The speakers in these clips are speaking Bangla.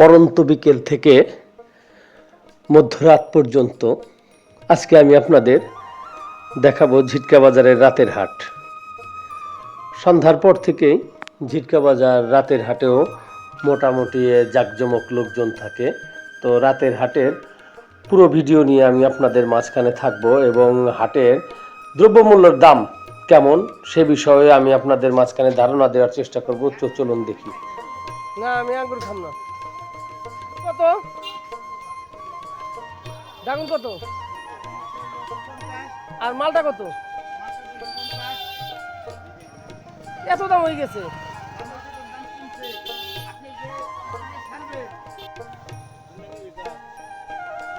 পরন্ত বিকেল থেকে মধ্যরাত পর্যন্ত আজকে আমি আপনাদের দেখাবো ঝিটকা বাজারের রাতের হাট। সন্ধ্যার পর থেকেই ঝিটকা বাজার রাতের হাটেও মোটামুটি জাঁকজমক লোকজন থাকে। তো রাতের হাটের পুরো ভিডিও নিয়ে আমি আপনাদের মাঝখানে থাকব এবং হাটের দ্রব্যমূল্যের দাম কেমন সে বিষয়ে আমি আপনাদের মাঝখানে ধারণা দেওয়ার চেষ্টা করব। চলুন দেখি। না, আমি আঙ্গুর খাম না। কত? ডাগুন কত? আর মালটা কত? এত দাম হয়ে গেছে।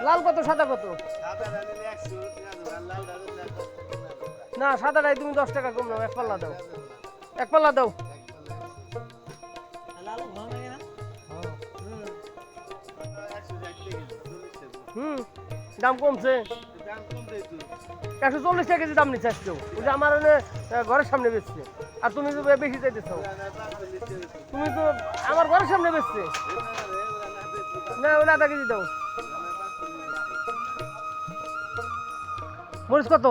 লাল কত, সাদা কত? না, সাদাটাই তুমি দশ টাকা কম দাও, এক পাল্লা দাও। এক পাল্লা দাও। হুম, দাম কমছে। একশো চল্লিশ টাকা কেজি দাম নিচ্ছে আজকে ওই যে আমার ঘরের সামনে বেচছে। আর তুমি তো বেশি চাইতেছ। তুমি তো আমার ঘরের সামনে বেচছে। না ওটা আধা কেজি দাও। মরিচ কত?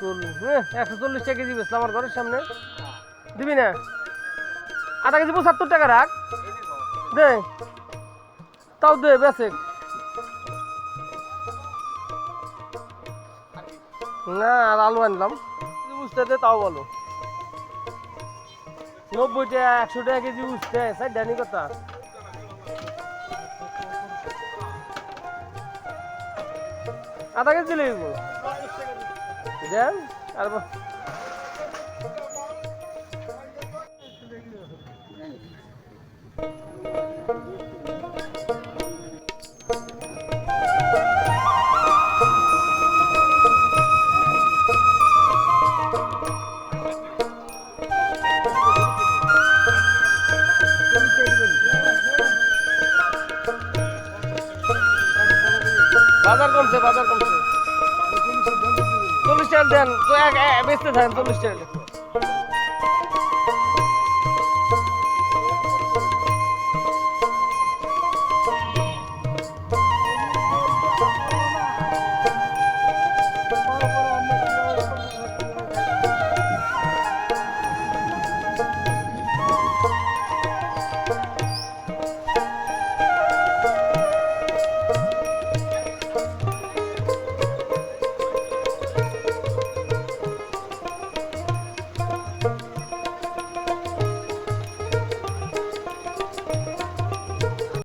চল্লিশ। হ্যাঁ একশো চল্লিশ টাকা কেজি বেচলো আমার ঘরের সামনে। দিবি না? আধা কেজি পঁচাত্তর টাকা রাখ। দে। তাও দে বেসে না আর আলু আনলাম। বুঝতে দে তাও বলো। নব্বই টাকা একশো টাকা কেজি বুঝতে সাই ডানি কথা। আধা কেজি দিলে দেন আর বা- বাজার কমছে বাজার কমছে। চল্লিশ টাকা দেন তো এক বেচতে থাকেন চল্লিশ টাকা